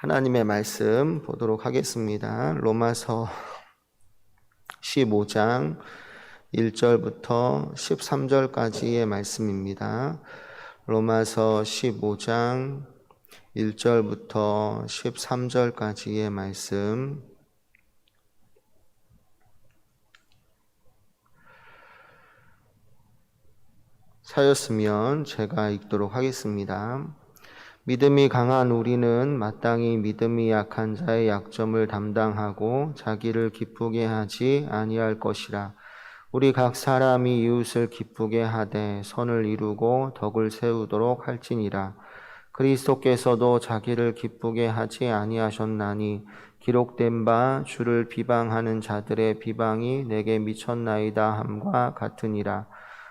하나님의 말씀 보도록 하겠습니다. 로마서 15장 1절부터 13절까지의 말씀입니다. 로마서 15장 1절부터 13절까지의 말씀 사였으면 제가 읽도록 하겠습니다. 믿음이 강한 우리는 마땅히 믿음이 약한 자의 약점을 담당하고 자기를 기쁘게 하지 아니할 것이라. 우리 각 사람이 이웃을 기쁘게 하되 선을 이루고 덕을 세우도록 할지니라. 그리스도께서도 자기를 기쁘게 하지 아니하셨나니 기록된 바 주를 비방하는 자들의 비방이 내게 미쳤나이다 함과 같으니라.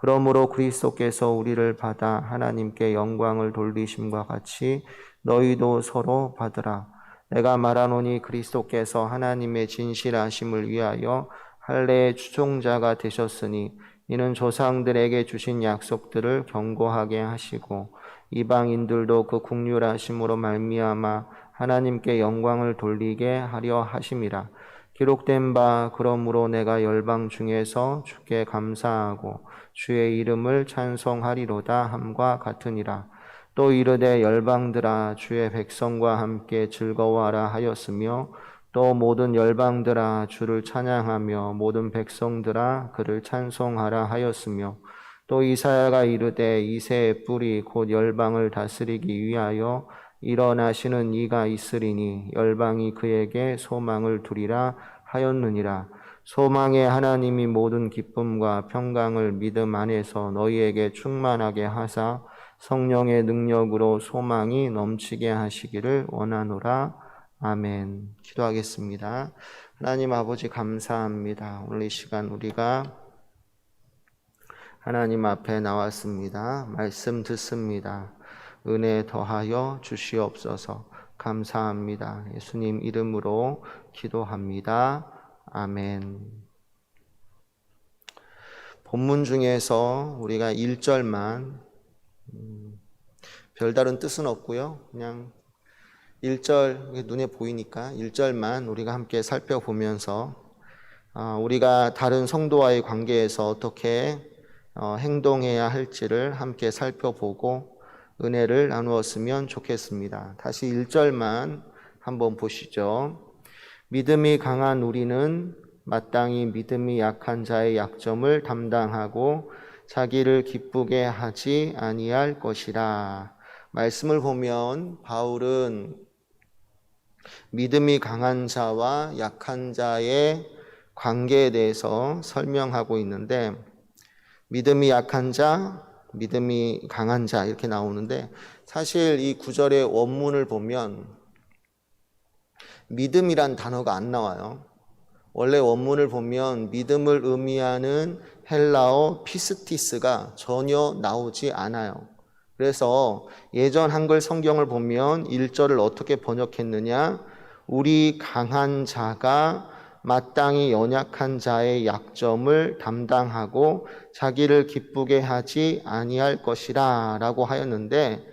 그러므로 그리스도께서 우리를 받아 하나님께 영광을 돌리심과 같이 너희도 서로 받으라. 내가 말하노니 그리스도께서 하나님의 진실하심을 위하여 할례의 추종자가 되셨으니 이는 조상들에게 주신 약속들을 경고하게 하시고 이방인들도 그 국률하심으로 말미암아 하나님께 영광을 돌리게 하려 하심이라. 기록된 바 그러므로 내가 열방 중에서 주께 감사하고 주의 이름을 찬송하리로다 함과 같으니라. 또 이르되 열방들아 주의 백성과 함께 즐거워하라 하였으며 또 모든 열방들아 주를 찬양하며 모든 백성들아 그를 찬송하라 하였으며 또 이사야가 이르되 이새의 뿌리 곧 열방을 다스리기 위하여 일어나시는 이가 있으리니 열방이 그에게 소망을 두리라 하였느니라 소망의 하나님이 모든 기쁨과 평강을 믿음 안에서 너희에게 충만하게 하사 성령의 능력으로 소망이 넘치게 하시기를 원하노라 아멘. 기도하겠습니다. 하나님 아버지 감사합니다. 오늘 이 시간 우리가 하나님 앞에 나왔습니다. 말씀 듣습니다. 은혜 더하여 주시옵소서. 감사합니다. 예수님 이름으로 기도합니다. 아멘. 본문 중에서 우리가 1절만 음, 별다른 뜻은 없고요. 그냥 1절 눈에 보이니까 1절만 우리가 함께 살펴보면서 어, 우리가 다른 성도와의 관계에서 어떻게 어, 행동해야 할지를 함께 살펴보고 은혜를 나누었으면 좋겠습니다. 다시 1절만 한번 보시죠. 믿음이 강한 우리는 마땅히 믿음이 약한 자의 약점을 담당하고 자기를 기쁘게 하지 아니할 것이라. 말씀을 보면 바울은 믿음이 강한 자와 약한 자의 관계에 대해서 설명하고 있는데 믿음이 약한 자, 믿음이 강한 자 이렇게 나오는데 사실 이 구절의 원문을 보면 믿음이란 단어가 안 나와요. 원래 원문을 보면 믿음을 의미하는 헬라어 피스티스가 전혀 나오지 않아요. 그래서 예전 한글 성경을 보면 1절을 어떻게 번역했느냐? 우리 강한 자가 마땅히 연약한 자의 약점을 담당하고 자기를 기쁘게 하지 아니할 것이라 라고 하였는데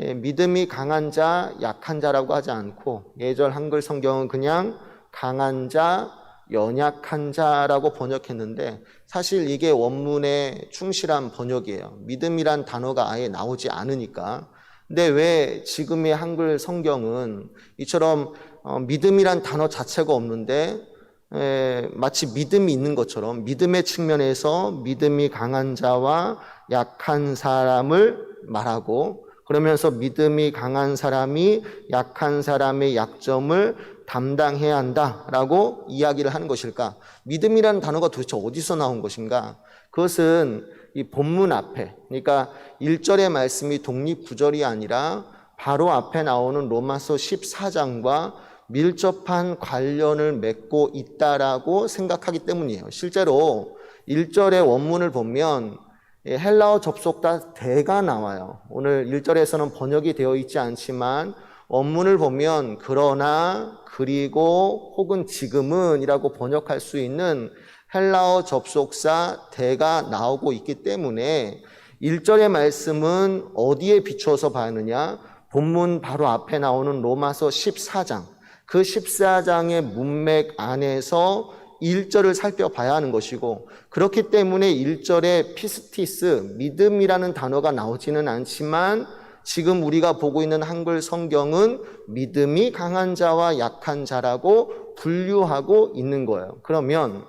예, 믿음이 강한 자, 약한 자라고 하지 않고 예전 한글 성경은 그냥 강한 자, 연약한 자라고 번역했는데 사실 이게 원문의 충실한 번역이에요. 믿음이란 단어가 아예 나오지 않으니까. 근데 왜 지금의 한글 성경은 이처럼 어, 믿음이란 단어 자체가 없는데 에, 마치 믿음이 있는 것처럼 믿음의 측면에서 믿음이 강한 자와 약한 사람을 말하고 그러면서 믿음이 강한 사람이 약한 사람의 약점을 담당해야 한다라고 이야기를 하는 것일까? 믿음이라는 단어가 도대체 어디서 나온 것인가? 그것은 이 본문 앞에, 그러니까 1절의 말씀이 독립 구절이 아니라 바로 앞에 나오는 로마서 14장과 밀접한 관련을 맺고 있다라고 생각하기 때문이에요. 실제로 1절의 원문을 보면 예, 헬라어 접속다 대가 나와요. 오늘 1절에서는 번역이 되어 있지 않지만 원문을 보면 그러나 그리고 혹은 지금은 이라고 번역할 수 있는 헬라어 접속사 대가 나오고 있기 때문에 1절의 말씀은 어디에 비추어서 봐느냐? 본문 바로 앞에 나오는 로마서 14장. 그 14장의 문맥 안에서 1절을 살펴봐야 하는 것이고 그렇기 때문에 1절에 피스티스 믿음이라는 단어가 나오지는 않지만 지금 우리가 보고 있는 한글 성경은 믿음이 강한 자와 약한 자라고 분류하고 있는 거예요. 그러면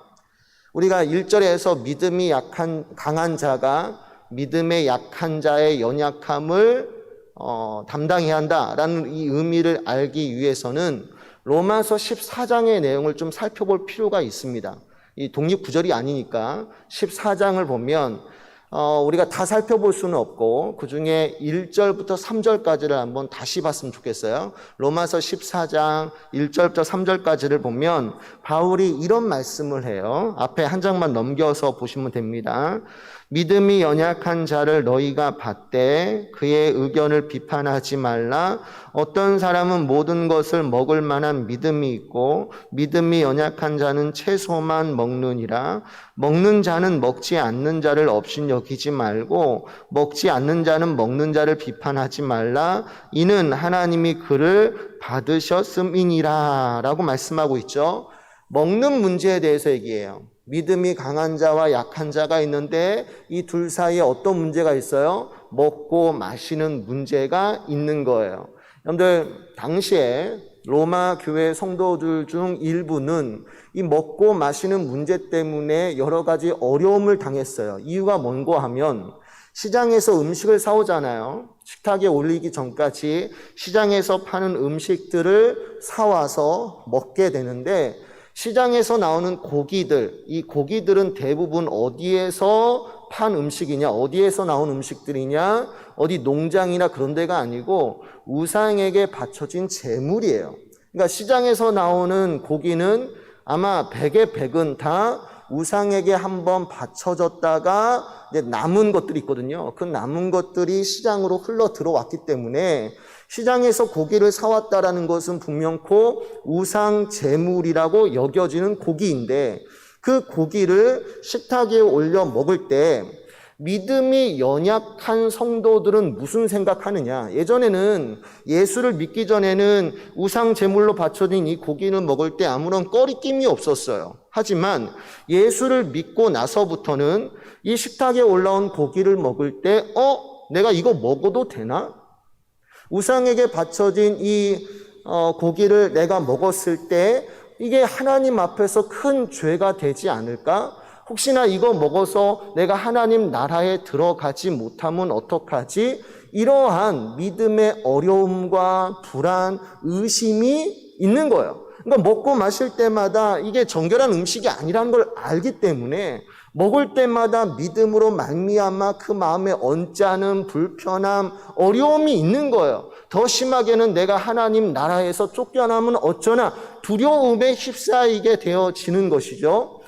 우리가 1절에서 믿음이 약한 강한 자가 믿음의 약한 자의 연약함을 어, 담당해야 한다라는 이 의미를 알기 위해서는 로마서 14장의 내용을 좀 살펴볼 필요가 있습니다. 이 독립 구절이 아니니까 14장을 보면 어, 우리가 다 살펴볼 수는 없고 그 중에 1절부터 3절까지를 한번 다시 봤으면 좋겠어요. 로마서 14장 1절부터 3절까지를 보면 바울이 이런 말씀을 해요. 앞에 한 장만 넘겨서 보시면 됩니다. 믿음이 연약한 자를 너희가 받되 그의 의견을 비판하지 말라. 어떤 사람은 모든 것을 먹을 만한 믿음이 있고 믿음이 연약한 자는 채소만 먹느니라. 먹는 자는 먹지 않는 자를 없인 여기지 말고 먹지 않는 자는 먹는 자를 비판하지 말라. 이는 하나님이 그를 받으셨음이니라. 라고 말씀하고 있죠. 먹는 문제에 대해서 얘기해요. 믿음이 강한 자와 약한 자가 있는데 이 둘 사이에 어떤 문제가 있어요? 먹고 마시는 문제가 있는 거예요. 여러분들, 당시에 로마 교회 성도들 중 일부는 이 먹고 마시는 문제 때문에 여러 가지 어려움을 당했어요. 이유가 뭔고 하면 시장에서 음식을 사오잖아요. 식탁에 올리기 전까지 시장에서 파는 음식들을 사와서 먹게 되는데 시장에서 나오는 고기들, 이 고기들은 대부분 어디에서 판 음식이냐, 어디에서 나온 음식들이냐, 어디 농장이나 그런 데가 아니고 우상에게 바쳐진 재물이에요. 그러니까 시장에서 나오는 고기는 아마 백의 백은 다 우상에게 한번 바쳐졌다가 이제 남은 것들이 있거든요. 그 남은 것들이 시장으로 흘러 들어왔기 때문에 시장에서 고기를 사왔다라는 것은 분명코 우상 제물이라고 여겨지는 고기인데 그 고기를 식탁 위에 올려 먹을 때 믿음이 연약한 성도들은 무슨 생각하느냐? 예전에는 예수를 믿기 전에는 우상 제물로 바쳐진 이 고기를 먹을 때 아무런 꺼리낌이 없었어요. 하지만 예수를 믿고 나서부터는 이 식탁에 올라온 고기를 먹을 때, 어? 내가 이거 먹어도 되나? 우상에게 바쳐진 이 어, 고기를 내가 먹었을 때 이게 하나님 앞에서 큰 죄가 되지 않을까? 혹시나 이거 먹어서 내가 하나님 나라에 들어가지 못하면 어떡하지? 이러한 믿음의 어려움과 불안, 의심이 있는 거예요. 그러니까 먹고 마실 때마다 이게 정결한 음식이 아니라는 걸 알기 때문에 먹을 때마다 믿음으로 말미암아 그 마음에 언짢은 불편함, 어려움이 있는 거예요. 더 심하게는 내가 하나님 나라에서 쫓겨나면 어쩌나 두려움에 휩싸이게 되어지는 것이죠.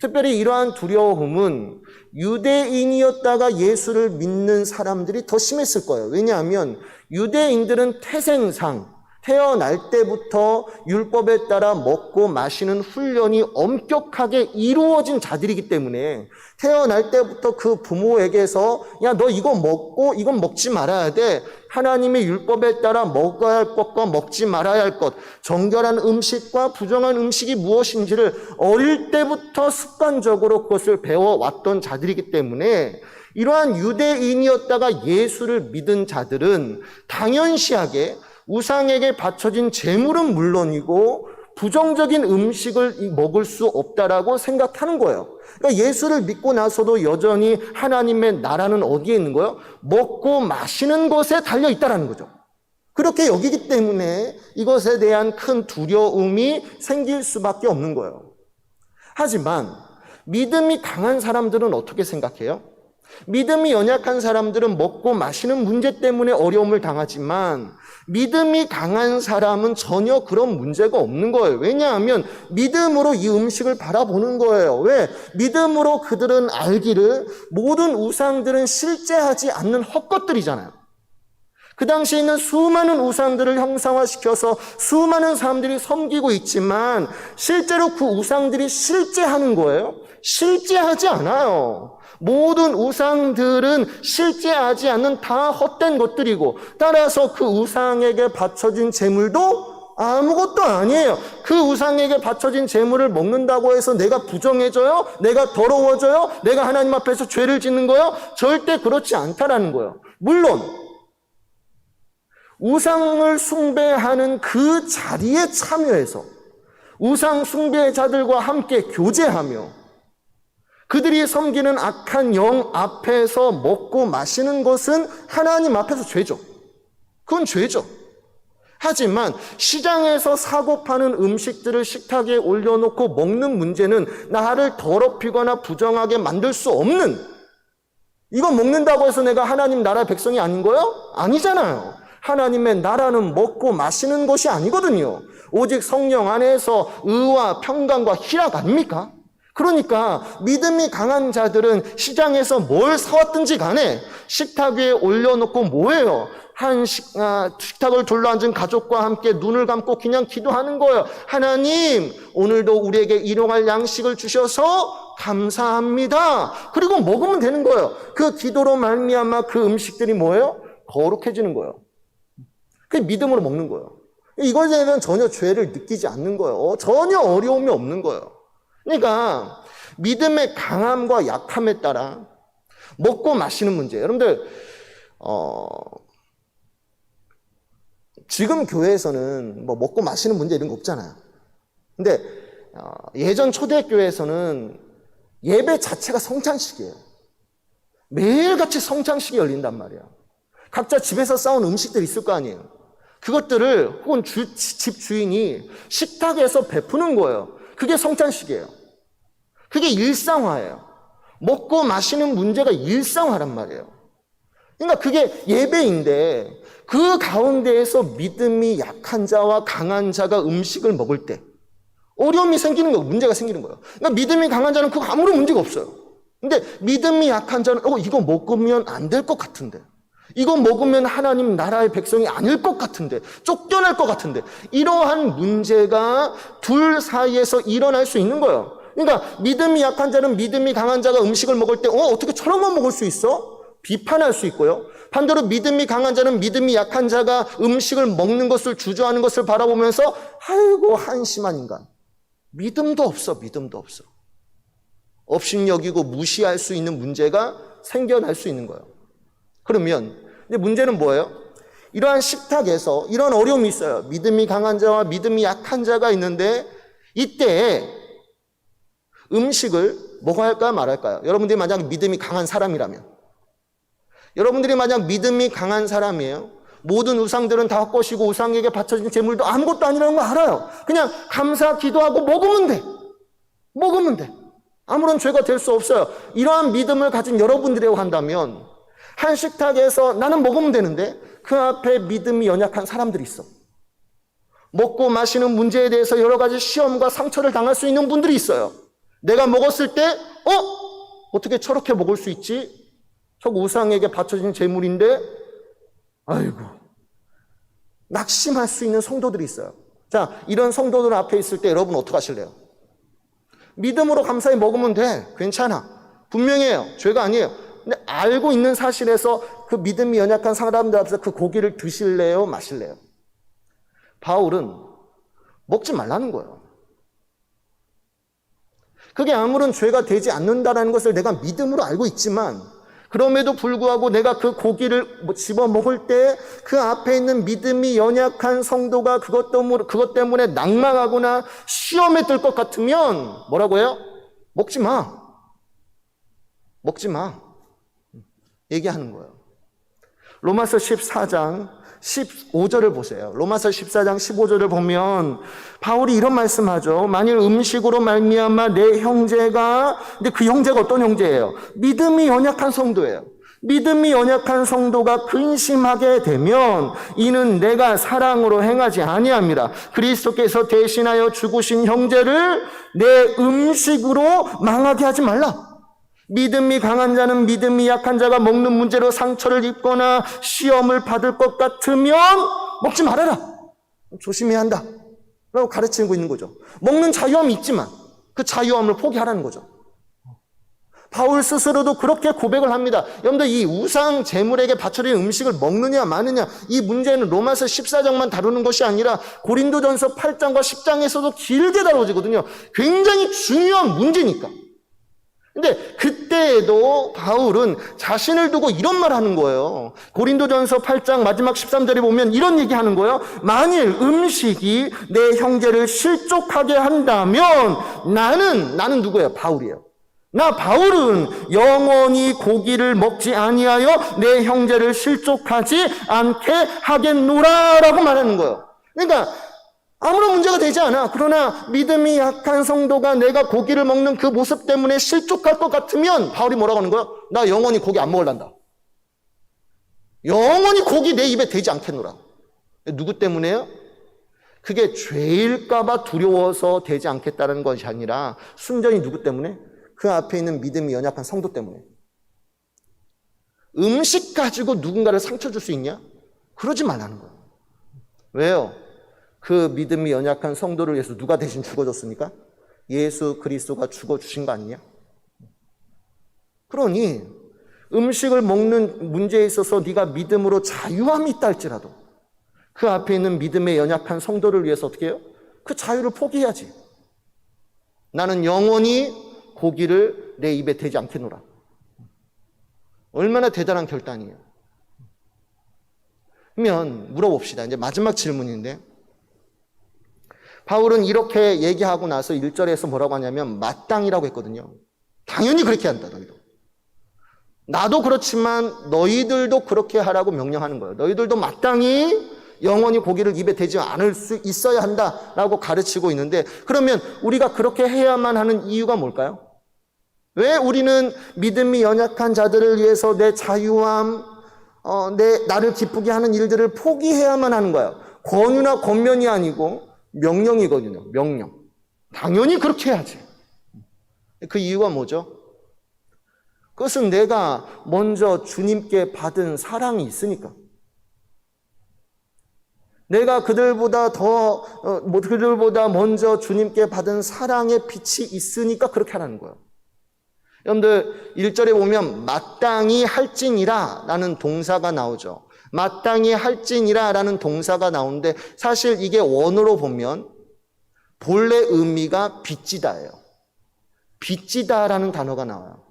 특별히 이러한 두려움은 유대인이었다가 예수를 믿는 사람들이 더 심했을 거예요. 왜냐하면 유대인들은 태생상 태어날 때부터 율법에 따라 먹고 마시는 훈련이 엄격하게 이루어진 자들이기 때문에 태어날 때부터 그 부모에게서 야, 너 이거 먹고 이건 먹지 말아야 돼. 하나님의 율법에 따라 먹어야 할 것과 먹지 말아야 할 것, 정결한 음식과 부정한 음식이 무엇인지를 어릴 때부터 습관적으로 그것을 배워왔던 자들이기 때문에 이러한 유대인이었다가 예수를 믿은 자들은 당연시하게 우상에게 바쳐진 재물은 물론이고 부정적인 음식을 먹을 수 없다라고 생각하는 거예요. 그러니까 예수를 믿고 나서도 여전히 하나님의 나라는 어디에 있는 거예요? 먹고 마시는 것에 달려 있다라는 거죠. 그렇게 여기기 때문에 이것에 대한 큰 두려움이 생길 수밖에 없는 거예요. 하지만 믿음이 강한 사람들은 어떻게 생각해요? 믿음이 연약한 사람들은 먹고 마시는 문제 때문에 어려움을 당하지만 믿음이 강한 사람은 전혀 그런 문제가 없는 거예요. 왜냐하면 믿음으로 이 음식을 바라보는 거예요. 왜? 믿음으로 그들은 알기를 모든 우상들은 실제하지 않는 헛것들이잖아요. 그 당시에 있는 수많은 우상들을 형상화시켜서 수많은 사람들이 섬기고 있지만 실제로 그 우상들이 실제하는 거예요? 실제하지 않아요. 모든 우상들은 실제하지 않는 다 헛된 것들이고 따라서 그 우상에게 바쳐진 제물도 아무것도 아니에요. 그 우상에게 바쳐진 제물을 먹는다고 해서 내가 부정해져요? 내가 더러워져요? 내가 하나님 앞에서 죄를 짓는 거요? 절대 그렇지 않다라는 거예요. 물론 우상을 숭배하는 그 자리에 참여해서 우상 숭배자들과 함께 교제하며 그들이 섬기는 악한 영 앞에서 먹고 마시는 것은 하나님 앞에서 죄죠. 그건 죄죠. 하지만 시장에서 사고 파는 음식들을 식탁에 올려놓고 먹는 문제는 나를 더럽히거나 부정하게 만들 수 없는 이거 먹는다고 해서 내가 하나님 나라 백성이 아닌 거요? 아니잖아요. 하나님의 나라는 먹고 마시는 것이 아니거든요. 오직 성령 안에서 의와 평강과 희락 아닙니까? 그러니까 믿음이 강한 자들은 시장에서 뭘 사왔든지 간에 식탁 위에 올려놓고 뭐예요? 한 식, 아, 식탁을 둘러앉은 가족과 함께 눈을 감고 그냥 기도하는 거예요. 하나님, 오늘도 우리에게 일용할 양식을 주셔서 감사합니다. 그리고 먹으면 되는 거예요. 그 기도로 말미암아 그 음식들이 뭐예요? 거룩해지는 거예요. 그 믿음으로 먹는 거예요. 이거에 대한 전혀 죄를 느끼지 않는 거예요. 전혀 어려움이 없는 거예요. 그러니까 믿음의 강함과 약함에 따라 먹고 마시는 문제. 여러분들 어, 지금 교회에서는 뭐 먹고 마시는 문제 이런 거 없잖아요. 근데 어, 예전 초대교회에서는 예배 자체가 성찬식이에요. 매일같이 성찬식이 열린단 말이야. 각자 집에서 싸운 음식들이 있을 거 아니에요. 그것들을 혹은 주, 집 주인이 식탁에서 베푸는 거예요. 그게 성찬식이에요. 그게 일상화예요. 먹고 마시는 문제가 일상화란 말이에요. 그러니까 그게 예배인데 그 가운데에서 믿음이 약한 자와 강한 자가 음식을 먹을 때 어려움이 생기는 거예요. 문제가 생기는 거예요. 그러니까 믿음이 강한 자는 그거 아무런 문제가 없어요. 근데 믿음이 약한 자는 어 이거 먹으면 안 될 것 같은데. 이거 먹으면 하나님 나라의 백성이 아닐 것 같은데, 쫓겨날 것 같은데, 이러한 문제가 둘 사이에서 일어날 수 있는 거예요. 그러니까 믿음이 약한 자는 믿음이 강한 자가 음식을 먹을 때, 어, 어떻게 저런 거 먹을 수 있어? 비판할 수 있고요. 반대로 믿음이 강한 자는 믿음이 약한 자가 음식을 먹는 것을 주저하는 것을 바라보면서, 아이고, 한심한 인간. 믿음도 없어, 믿음도 없어. 업신 여기고 무시할 수 있는 문제가 생겨날 수 있는 거예요. 그러면 근데 문제는 뭐예요? 이러한 식탁에서 이런 어려움이 있어요. 믿음이 강한 자와 믿음이 약한 자가 있는데 이때 음식을 먹어야 할까요, 말할까요? 여러분들이 만약 믿음이 강한 사람이라면 여러분들이 만약 믿음이 강한 사람이에요. 모든 우상들은 다 헛것이고 우상에게 바쳐진 재물도 아무것도 아니라는 거 알아요. 그냥 감사 기도하고 먹으면 돼. 먹으면 돼. 아무런 죄가 될 수 없어요. 이러한 믿음을 가진 여러분들이라고 한다면 한 식탁에서 나는 먹으면 되는데 그 앞에 믿음이 연약한 사람들이 있어. 먹고 마시는 문제에 대해서 여러 가지 시험과 상처를 당할 수 있는 분들이 있어요. 내가 먹었을 때, 어? 어떻게 저렇게 먹을 수 있지? 저 우상에게 바쳐진 재물인데, 아이고. 낙심할 수 있는 성도들이 있어요. 자, 이런 성도들 앞에 있을 때 여러분 어떻게 하실래요? 믿음으로 감사히 먹으면 돼. 괜찮아. 분명해요. 죄가 아니에요. 근데 알고 있는 사실에서 그 믿음이 연약한 사람들 앞에서 그 고기를 드실래요? 마실래요? 바울은 먹지 말라는 거예요. 그게 아무런 죄가 되지 않는다라는 것을 내가 믿음으로 알고 있지만 그럼에도 불구하고 내가 그 고기를 뭐 집어 먹을 때 그 앞에 있는 믿음이 연약한 성도가 그것 때문에, 그것 때문에 낭망하거나 시험에 들 것 같으면 뭐라고 해요? 먹지 마. 먹지 마. 얘기하는 거예요. 로마서 14장 15절을 보세요. 로마서 14장 15절을 보면 바울이 이런 말씀하죠. 만일 음식으로 말미암아 내 형제가 근데 그 형제가 어떤 형제예요? 믿음이 연약한 성도예요. 믿음이 연약한 성도가 근심하게 되면 이는 내가 사랑으로 행하지 아니함이라. 그리스도께서 대신하여 죽으신 형제를 내 음식으로 망하게 하지 말라. 믿음이 강한 자는 믿음이 약한 자가 먹는 문제로 상처를 입거나 시험을 받을 것 같으면 먹지 말아라. 조심해야 한다. 라고 가르치고 있는 거죠. 먹는 자유함이 있지만 그 자유함을 포기하라는 거죠. 바울 스스로도 그렇게 고백을 합니다. 여러분들 이 우상 제물에게 바쳐진 음식을 먹느냐 마느냐 이 문제는 로마서 14장만 다루는 것이 아니라 고린도전서 8장과 10장에서도 길게 다뤄지거든요. 굉장히 중요한 문제니까. 근데 그때에도 바울은 자신을 두고 이런 말 하는 거예요. 고린도전서 8장 마지막 13절에 보면 이런 얘기 하는 거예요. 만일 음식이 내 형제를 실족하게 한다면 나는 나는 누구예요? 바울이에요. 나 바울은 영원히 고기를 먹지 아니하여 내 형제를 실족하지 않게 하겠노라라고 말하는 거예요. 그러니까 아무런 문제가 되지 않아. 그러나 믿음이 약한 성도가 내가 고기를 먹는 그 모습 때문에 실족할 것 같으면 바울이 뭐라고 하는 거야? 나 영원히 고기 안 먹을란다. 영원히 고기 내 입에 대지 않겠노라. 누구 때문에요? 그게 죄일까봐 두려워서 되지 않겠다는 것이 아니라 순전히 누구 때문에? 그 앞에 있는 믿음이 연약한 성도 때문에. 음식 가지고 누군가를 상처 줄 수 있냐? 그러지 말라는 거예요. 왜요? 그 믿음이 연약한 성도를 위해서 누가 대신 죽어줬습니까? 예수 그리스도가 죽어주신 거 아니냐? 그러니 음식을 먹는 문제에 있어서 네가 믿음으로 자유함이 있다 할지라도 그 앞에 있는 믿음의 연약한 성도를 위해서 어떻게 해요? 그 자유를 포기해야지. 나는 영원히 고기를 내 입에 대지 않겠노라. 얼마나 대단한 결단이에요. 그러면 물어봅시다. 이제 마지막 질문인데 바울은 이렇게 얘기하고 나서 1절에서 뭐라고 하냐면 마땅이라고 했거든요. 당연히 그렇게 한다, 너희도. 나도 그렇지만 너희들도 그렇게 하라고 명령하는 거예요. 너희들도 마땅히 영원히 고기를 입에 대지 않을 수 있어야 한다라고 가르치고 있는데 그러면 우리가 그렇게 해야만 하는 이유가 뭘까요? 왜 우리는 믿음이 연약한 자들을 위해서 내 자유함, 어, 내 나를 기쁘게 하는 일들을 포기해야만 하는 거예요. 권유나 권면이 아니고 명령이거든요. 명령. 당연히 그렇게 해야지. 그 이유가 뭐죠? 그것은 내가 먼저 주님께 받은 사랑이 있으니까. 내가 그들보다 더, 어, 뭐 그들보다 먼저 주님께 받은 사랑의 빛이 있으니까 그렇게 하라는 거예요. 여러분들, 1절에 보면 마땅히 할진이라 라는 동사가 나오죠. 마땅히 할진이라 라는 동사가 나오는데 사실 이게 원어로 보면 본래 의미가 빚지다예요. 빚지다라는 단어가 나와요.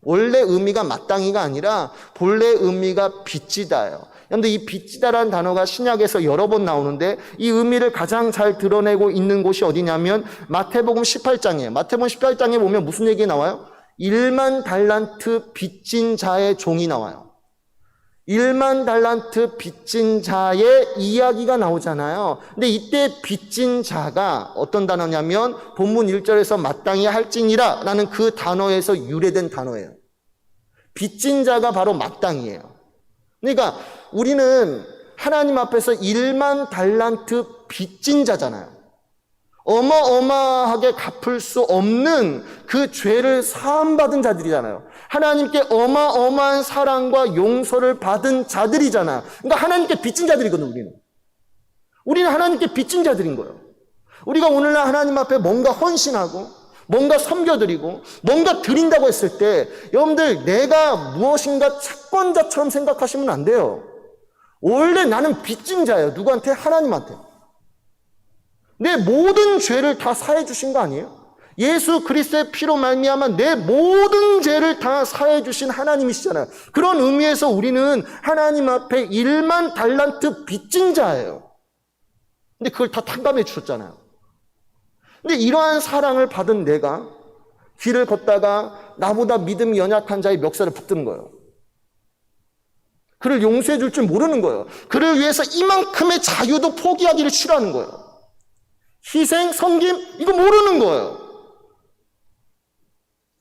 원래 의미가 마땅히가 아니라 본래 의미가 빚지다예요. 그런데 이 빚지다라는 단어가 신약에서 여러 번 나오는데 이 의미를 가장 잘 드러내고 있는 곳이 어디냐면 마태복음 18장이에요. 마태복음 18장에 보면 무슨 얘기 나와요? 1만 달란트 빚진 자의 종이 나와요. 1만 달란트 빚진 자의 이야기가 나오잖아요. 근데 이때 빚진 자가 어떤 단어냐면 본문 1절에서 마땅히 할지니라 라는 그 단어에서 유래된 단어예요. 빚진 자가 바로 마땅이에요. 그러니까 우리는 하나님 앞에서 1만 달란트 빚진 자잖아요. 어마어마하게 갚을 수 없는 그 죄를 사함받은 자들이잖아요. 하나님께 어마어마한 사랑과 용서를 받은 자들이잖아. 그러니까 하나님께 빚진 자들이거든, 우리는. 우리는 하나님께 빚진 자들인 거예요. 우리가 오늘날 하나님 앞에 뭔가 헌신하고, 뭔가 섬겨드리고, 뭔가 드린다고 했을 때, 여러분들, 내가 무엇인가 채권자처럼 생각하시면 안 돼요. 원래 나는 빚진 자예요. 누구한테? 하나님한테. 내 모든 죄를 다 사해 주신 거 아니에요? 예수 그리스도의 피로 말미암아 내 모든 죄를 다 사해 주신 하나님이시잖아요. 그런 의미에서 우리는 하나님 앞에 1만 달란트 빚진 자예요. 근데 그걸 다 탕감해 주셨잖아요. 근데 이러한 사랑을 받은 내가 길을 걷다가 나보다 믿음이 연약한 자의 멱살을 붙드는 거예요. 그를 용서해 줄 줄 모르는 거예요. 그를 위해서 이만큼의 자유도 포기하기를 싫어하는 거예요. 희생, 섬김, 이거 모르는 거예요.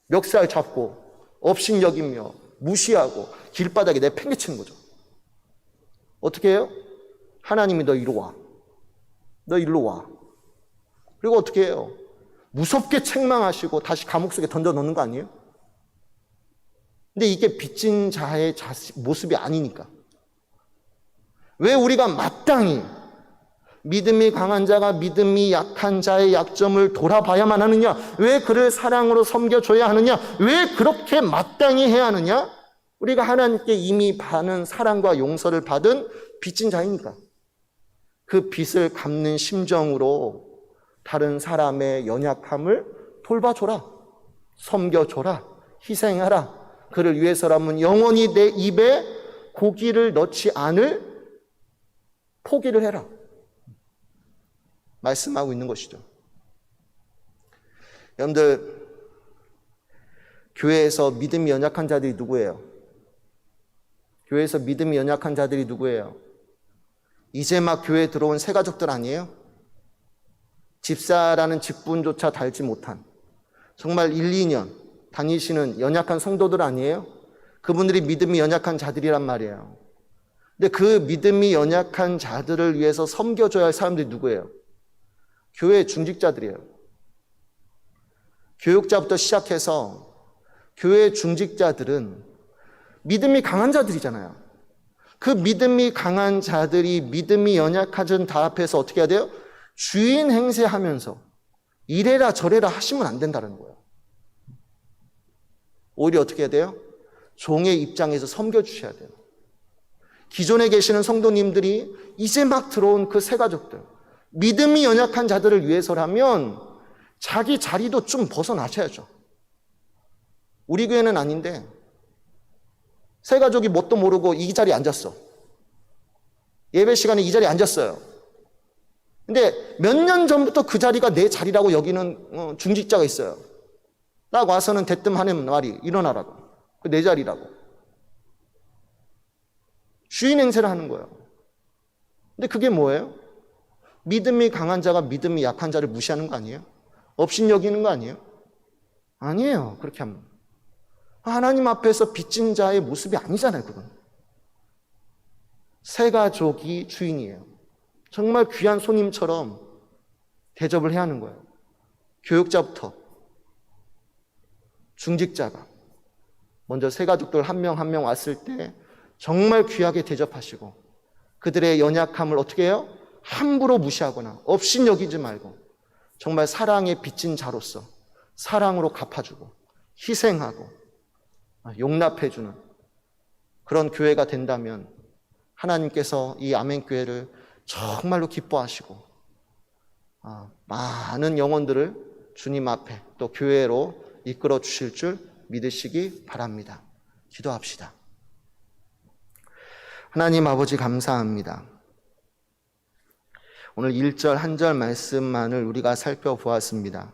멱살 잡고, 업신 여기며, 무시하고, 길바닥에 내팽개치는 거죠. 어떻게 해요? 하나님이 너 이리 와. 너 일로 와. 그리고 어떻게 해요? 무섭게 책망하시고 다시 감옥 속에 던져 넣는 거 아니에요? 근데 이게 빚진 자의 모습이 아니니까. 왜 우리가 마땅히 믿음이 강한 자가 믿음이 약한 자의 약점을 돌아봐야만 하느냐? 왜 그를 사랑으로 섬겨줘야 하느냐? 왜 그렇게 마땅히 해야 하느냐? 우리가 하나님께 이미 받은 사랑과 용서를 받은 빚진 자이니까. 그 빚을 갚는 심정으로 다른 사람의 연약함을 돌봐줘라. 섬겨줘라. 희생하라. 그를 위해서라면 영원히 내 입에 고기를 넣지 않을 포기를 해라. 말씀하고 있는 것이죠. 여러분들, 교회에서 믿음이 연약한 자들이 누구예요? 교회에서 믿음이 연약한 자들이 누구예요? 이제 막 교회에 들어온 새 가족들 아니에요? 집사라는 직분조차 달지 못한 정말 1, 2년 다니시는 연약한 성도들 아니에요? 그분들이 믿음이 연약한 자들이란 말이에요. 근데 그 믿음이 연약한 자들을 위해서 섬겨줘야 할 사람들이 누구예요? 교회 중직자들이에요. 교육자부터 시작해서 교회 중직자들은 믿음이 강한 자들이잖아요. 그 믿음이 강한 자들이 믿음이 연약한 다 앞에서 어떻게 해야 돼요? 주인 행세하면서 이래라 저래라 하시면 안 된다는 거예요. 오히려 어떻게 해야 돼요? 종의 입장에서 섬겨주셔야 돼요. 기존에 계시는 성도님들이 이제 막 들어온 그 새 가족들, 믿음이 연약한 자들을 위해서라면 자기 자리도 좀 벗어나셔야죠. 우리 교회는 아닌데, 새 가족이 뭣도 모르고 이 자리에 앉았어. 예배 시간에 이 자리에 앉았어요. 근데 몇 년 전부터 그 자리가 내 자리라고 여기는 어, 중직자가 있어요. 딱 와서는 대뜸 하는 말이 일어나라고. 그 내 자리라고. 주인 행세를 하는 거예요. 근데 그게 뭐예요? 믿음이 강한 자가 믿음이 약한 자를 무시하는 거 아니에요? 업신 여기는 거 아니에요? 아니에요. 그렇게 하면. 하나님 앞에서 빚진 자의 모습이 아니잖아요, 그건. 새 가족이 주인이에요. 정말 귀한 손님처럼 대접을 해야 하는 거예요. 교육자부터 중직자가 먼저 새 가족들 한 명 한명 왔을 때 정말 귀하게 대접하시고 그들의 연약함을 어떻게 해요? 함부로 무시하거나 없인 여기지 말고 정말 사랑에 빚진 자로서 사랑으로 갚아주고 희생하고 용납해주는 그런 교회가 된다면 하나님께서 이 아멘 교회를 정말로 기뻐하시고 아, 많은 영혼들을 주님 앞에 또 교회로 이끌어 주실 줄 믿으시기 바랍니다. 기도합시다. 하나님 아버지 감사합니다. 오늘 1절 한 절 말씀만을 우리가 살펴보았습니다.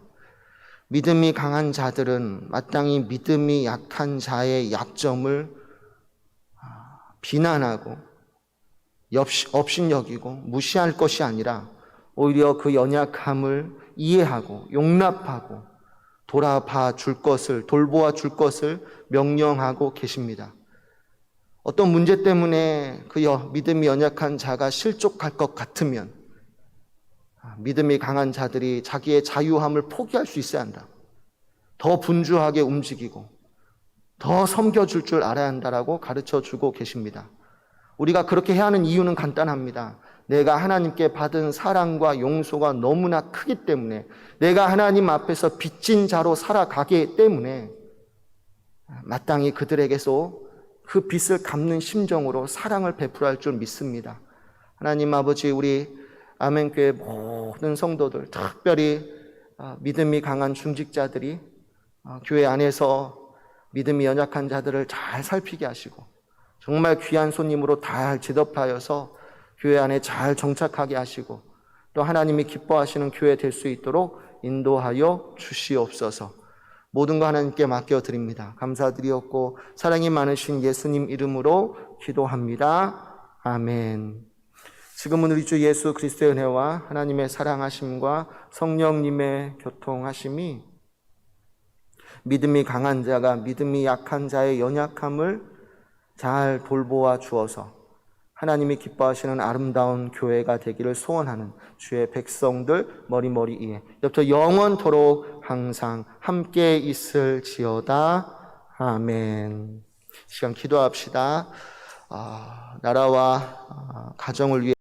믿음이 강한 자들은 마땅히 믿음이 약한 자의 약점을 아, 비난하고 업신여기고 무시할 것이 아니라 오히려 그 연약함을 이해하고 용납하고 돌아봐 줄 것을 돌보아 줄 것을 명령하고 계십니다. 어떤 문제 때문에 그 믿음이 연약한 자가 실족할 것 같으면 아, 믿음이 강한 자들이 자기의 자유함을 포기할 수 있어야 한다. 더 분주하게 움직이고 더 섬겨줄 줄 알아야 한다라고 가르쳐 주고 계십니다. 우리가 그렇게 해야 하는 이유는 간단합니다. 내가 하나님께 받은 사랑과 용서가 너무나 크기 때문에 내가 하나님 앞에서 빚진 자로 살아가기 때문에 마땅히 그들에게서 그 빚을 갚는 심정으로 사랑을 베풀어 줄 믿습니다. 하나님 아버지 우리 아멘교회 모든 성도들 특별히 아, 믿음이 강한 중직자들이 아, 교회 안에서 믿음이 연약한 자들을 잘 살피게 하시고 정말 귀한 손님으로 잘 제접하여서 교회 안에 잘 정착하게 하시고 또 하나님이 기뻐하시는 교회 될 수 있도록 인도하여 주시옵소서. 모든 거 하나님께 맡겨 드립니다. 감사드리었고 사랑이 많으신 예수님 이름으로 기도합니다. 아멘. 지금은 우리 주 예수 그리스도의 은혜와 하나님의 사랑하심과 성령님의 교통하심이 믿음이 강한 자가 믿음이 약한 자의 연약함을 잘 돌보아 주어서 하나님이 기뻐하시는 아름다운 교회가 되기를 소원하는 주의 백성들 머리머리 위에 옆서 영원토록 항상 함께 있을지어다. 아멘. 시간 기도합시다. 아, 나라와 아, 가정을 위해